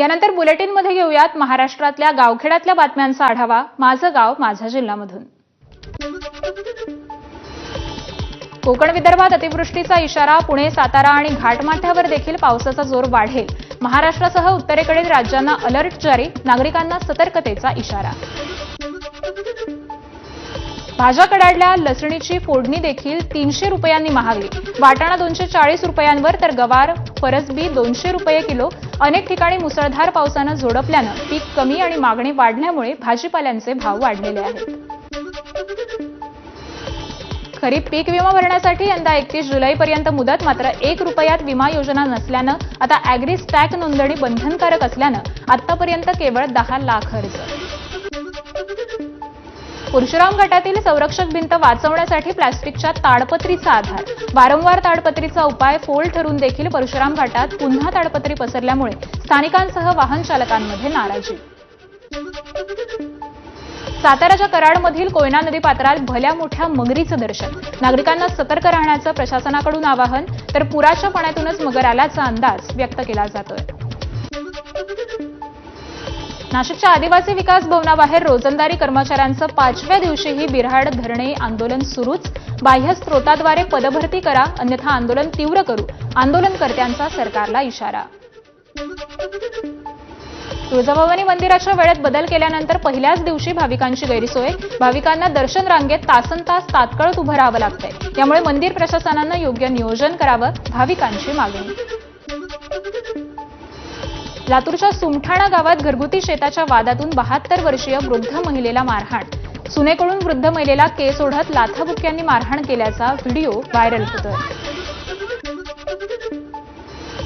यानंतर बुलेटिनमध्ये घेऊयात महाराष्ट्रातल्या गावखेड्यातल्या बातम्यांचा आढावा. माझं गाव माझा जिल्हामधून कोकण विदर्भात अतिवृष्टीचा इशारा पुणे सातारा आणि घाटमाथ्यावर देखील पावसाचा जोर वाढेल. महाराष्ट्रासह उत्तरेकडील राज्यांना अलर्ट जारी नागरिकांना सतर्कतेचा इशारा. भाज्या कडाडल्या लसणीची फोडणी देखील तीनशे रुपयांनी महागली. वाटाणा दोनशे चाळीस रुपयांवर तर गवार फरसबी दोनशे रुपये किलो. अनेक ठिकाणी मुसळधार पावसानं झोडपल्यानं पीक कमी आणि मागणी वाढल्यामुळे भाजीपाल्यांचे भाव वाढलेले आहेत. खरीप पीक विमा भरण्यासाठी यंदा एकतीस जुलैपर्यंत मुदत मात्र एक रुपयात विमा योजना नसल्यानं आता अॅग्री स्टॅक नोंदणी बंधनकारक असल्यानं आतापर्यंत केवळ दहा लाख अर्ज. परशुराम घाटातील संरक्षक भिंत वाचवण्यासाठी प्लास्टिकच्या ताडपत्रीचा आधार. वारंवार ताडपत्रीचा उपाय फोल ठरून देखील परशुराम घाटात पुन्हा ताडपत्री पसरल्यामुळे स्थानिकांसह वाहन चालकांमध्ये नाराजी. साताऱ्याच्या कराडमधील कोयना नदी पात्रात भल्या मोठ्या मगरीचं दर्शन. नागरिकांना सतर्क राहण्याचं प्रशासनाकडून आवाहन तर पुराच्या पाण्यातूनच मगर आल्याचा अंदाज व्यक्त केला जातोय. नाशिकच्या आदिवासी विकास भवनाबाहेर रोजंदारी कर्मचाऱ्यांचं पाचव्या दिवशीही बिऱ्हाड धरणे आंदोलन सुरूच. बाह्य स्त्रोताद्वारे पदभरती करा अन्यथा आंदोलन तीव्र करू आंदोलनकर्त्यांचा सरकारला इशारा. तुळजाभवानी मंदिराच्या वेळेत बदल केल्यानंतर पहिल्याच दिवशी भाविकांची गैरसोय. भाविकांना दर्शन रांगेत तासन तास तात्काळ उभं राहावं लागतंय. त्यामुळे मंदिर प्रशासनानं योग्य नियोजन करावं भाविकांची मागणी. लातूरच्या सुमठाणा गावात घरगुती शेताच्या वादातून बहात्तर वर्षीय वृद्ध महिलेला मारहाण. सुनेकडून वृद्ध महिलेला केस ओढत लाथाबुक्यांनी मारहाण केल्याचा व्हिडिओ व्हायरल होतोय.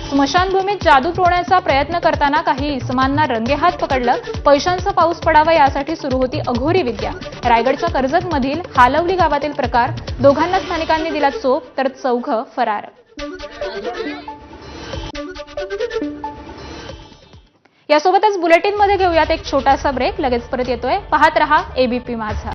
स्मशानभूमीत जादू टोळण्याचा प्रयत्न करताना काही इसमांना रंगेहात पकडलं पैशांचा पाऊस पडावा यासाठी सुरू होती अघोरी विद्या. रायगडच्या कर्जतमधील हालवली गावातील प्रकार दोघांना स्थानिकांनी दिला चोप तर चौघ फरार. यासोबतच बुलेटिनमध्ये घेऊयात एक छोटासा ब्रेक. लगेच परत येतोय. पाहत रहा एबीपी माझा.